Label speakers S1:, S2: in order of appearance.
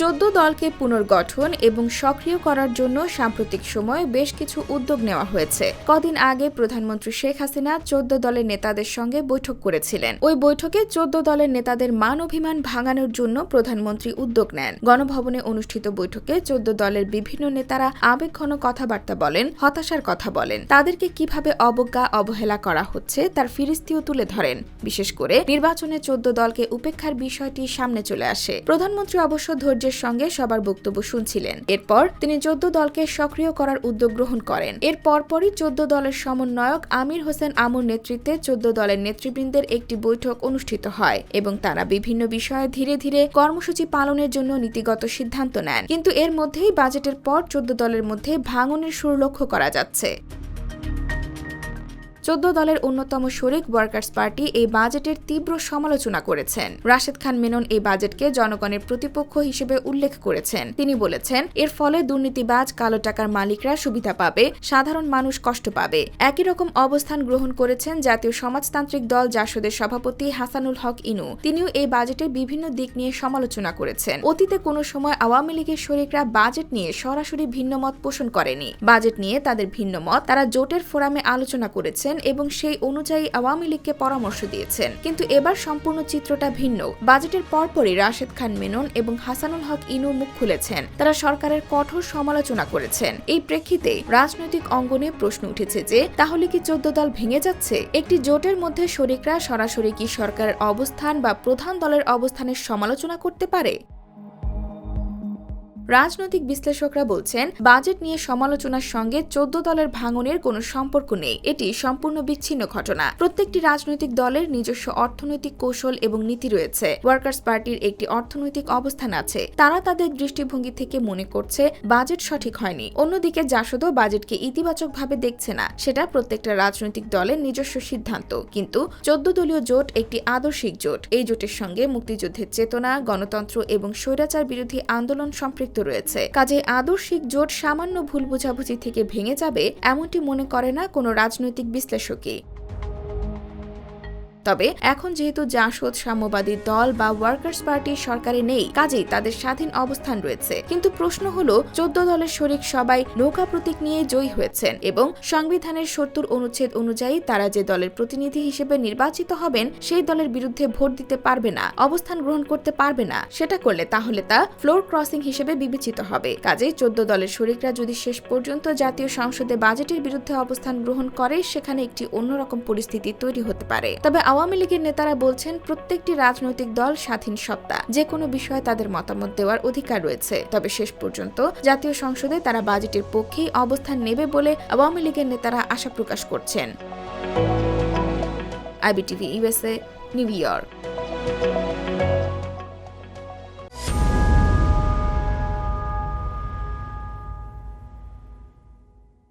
S1: চোদ্দ দলকে পুনর্গঠন এবং সক্রিয় করার জন্য সাম্প্রতিক সময়ে বেশ কিছু উদ্যোগ নেওয়া হয়েছে। কদিন আগে প্রধানমন্ত্রী শেখ হাসিনা চোদ্দ দলের নেতাদের সঙ্গে বৈঠক করেছিলেন। ওই বৈঠকে চোদ্দ দলের নেতাদের মান অভিমান ভাঙানোর জন্য প্রধানমন্ত্রী উদ্যোগ নেন। গণভবনে অনুষ্ঠিত বৈঠকে চোদ্দ দলের বিভিন্ন নেতারা আবেগঘন কথাবার্তা বলেন, হতাশার কথা বলেন। তাদেরকে কীভাবে অবজ্ঞা, অবহেলা করা হচ্ছে তার ফিরিস্তিও তুলে ধরেন। বিশেষ করে নির্বাচনে চোদ্দ দলকে উপেক্ষার বিষয়টি সামনে চলে আসে। প্রধানমন্ত্রী অবশ্য ধৈর্যের সঙ্গে সবার বক্তব্য শুনছিলেন। এরপর তিনি চোদ্দ দলকে সক্রিয় করার উদ্যোগ গ্রহণ করেন। এর পরপরই চোদ্দ দলের সমন্বয়ক আমির হোসেন আমুর নেতৃত্বে চোদ্দ দলের নেতৃবৃন্দের একটি বৈঠক অনুষ্ঠিত হয় এবং তারা বিভিন্ন বিষয়ে ধীরে ধীরে কর্মসূচি পালনের জন্য নীতিগত সিদ্ধান্ত নেন। কিন্তু এর মধ্যেই বাজেটের পর চোদ্দ দলের মধ্যে ভাঙনের সুর লক্ষ্য করা যাচ্ছে। চোদ্দ দলের অন্যতম শরিক ওয়ার্কার্স পার্টি এই বাজেটের তীব্র সমালোচনা করেছেন। রাশেদ খান মেনন এই বাজেটকে জনগণের প্রতিপক্ষ হিসেবে উল্লেখ করেছেন। তিনি বলেছেন, এর ফলে দুর্নীতিবাজ কালো টাকার মালিকরা সুবিধা পাবে, সাধারণ মানুষ কষ্ট পাবে। একই রকম অবস্থান গ্রহণ করেছেন জাতীয় সমাজতান্ত্রিক দল জাসদের সভাপতি হাসানুল হক ইনু। তিনিও এই বাজেটের বিভিন্ন দিক নিয়ে সমালোচনা করেছেন। অতীতে কোনো সময় আওয়ামী লীগের শরিকরা বাজেট নিয়ে সরাসরি ভিন্ন মত পোষণ করেনি। বাজেট নিয়ে তাদের ভিন্ন মত তারা জোটের ফোরামে আলোচনা করেছেন এবং সেই অনুযায়ী আওয়ামী লীগকে পরামর্শ দিয়েছেন। কিন্তু এবার সম্পূর্ণ চিত্রটা ভিন্ন। বাজেটের পরপরই রাশেদ খান মেনন এবং হাসানুল হক ইনু মুখ খুলেছেন। তারা সরকারের কঠোর সমালোচনা করেছেন। এই প্রেক্ষিতে রাজনৈতিক অঙ্গনে প্রশ্ন উঠেছে যে, তাহলে কি চোদ্দ দল ভেঙে যাচ্ছে? একটি জোটের মধ্যে শরিকরা সরাসরি কি সরকারের অবস্থান বা প্রধান দলের অবস্থানের সমালোচনা করতে পারে? রাজনৈতিক বিশ্লেষকরা বলছেন, বাজেট নিয়ে সমালোচনার সঙ্গে চোদ্দ দলের ভাঙনের কোনো সম্পর্ক নেই। এটি সম্পূর্ণ বিচ্ছিন্ন ঘটনা। প্রত্যেকটি রাজনৈতিক দলের নিজস্ব অর্থনৈতিক কৌশল এবং নীতি রয়েছে। ওয়ার্কার্স পার্টির একটি অর্থনৈতিক অবস্থান আছে। তারা তাদের দৃষ্টিভঙ্গি থেকে মনে করছে, বাজেট সঠিক হয়নি। অন্যদিকে জাসদও বাজেটকে ইতিবাচকভাবে দেখছে না। সেটা প্রত্যেকটা রাজনৈতিক দলের নিজস্ব সিদ্ধান্ত। কিন্তু চোদ্দ দলীয় জোট একটি আদর্শিক জোট। এই জোটের সঙ্গে মুক্তিযুদ্ধের চেতনা, গণতন্ত্র এবং স্বৈরাচার বিরোধী আন্দোলন সম্পৃক্ত রয়েছে। কাজে আদর্শিক জোট সামান্য ভুল বোঝাবুঝি থেকে ভেঙে যাবে, এমনটি মনে করে না কোনো রাজনৈতিক বিশ্লেষকই। তবে এখন যেহেতু জাসদ সাম্যবাদী দল বা ওয়ার্কার্স পার্টি সরকারে নেই, কাজেই তাদের স্বাধীন অবস্থান রয়েছে। কিন্তু প্রশ্ন হলো, চোদ্দ দলের শরিক সবাই নৌকা প্রতীক নিয়ে জয়ী হয়েছেন এবং সংবিধানের সত্তর অনুচ্ছেদ অনুযায়ী তারা যে দলের প্রতিনিধি হিসেবে নির্বাচিত হবেন, সেই দলের বিরুদ্ধে ভোট দিতে পারবে না, অবস্থান গ্রহণ করতে পারবে না। সেটা করলে তাহলে তা ফ্লোর ক্রসিং হিসেবে বিবেচিত হবে। কাজেই চোদ্দ দলের শরিকরা যদি শেষ পর্যন্ত জাতীয় সংসদে বাজেটের বিরুদ্ধে অবস্থান গ্রহণ করে, সেখানে একটি অন্যরকম পরিস্থিতি তৈরি হতে পারে। তবে আওয়ামী লীগের নেতারা বলছেন, প্রত্যেকটি রাজনৈতিক দল স্বাধীন সত্তা যে কোনো বিষয়ে তাদের মতামত দেওয়ার অধিকার রয়েছে। তবে শেষ পর্যন্ত জাতীয় সংসদে তারা বাজেটের পক্ষেই অবস্থান নেবে বলে আওয়ামী লীগের নেতারা আশা প্রকাশ করছেন। IBTV USA New York.